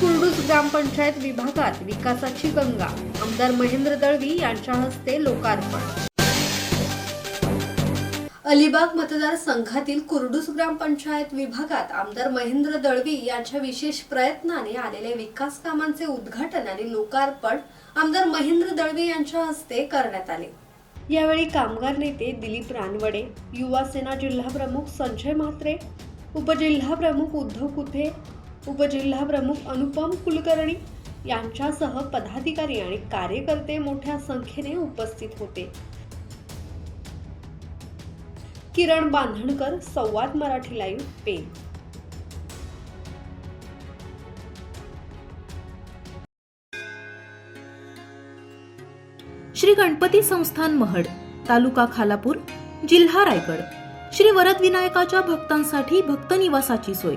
कुर्डूस ग्रामपंचायत विभागात विकासाची गंगा. आमदार महेंद्र दळवी यांच्या हस्ते लोकार्पण. अलिबाग मतदारसंघातील कुर्डूस ग्रामपंचायत विभागात आमदार महेंद्र दळवी यांच्या विशेष प्रयत्नाने आलेल्या विकास कामांचे उद्घाटन आणि लोकार्पण आमदार महेंद्र दळवी यांच्या हस्ते करण्यात आले. यावेळी कामगार नेते दिलीप रानवडे युवा सेना जिल्हा प्रमुख संजय म्हात्रे उपजिल्हा प्रमुख उद्धव कुथे उपजिल्हा प्रमुख अनुपम कुलकर्णी यांच्यासह पदाधिकारी आणि कार्यकर्ते मोठ्या संख्येने उपस्थित होते. किरण बांधणकर संवाद मराठी लाईव्ह पेन श्री गणपती संस्थान महड तालुका खालापूर जिल्हा रायगड. श्री वरदविनायकाच्या भक्तांसाठी भक्त निवासाची सोय.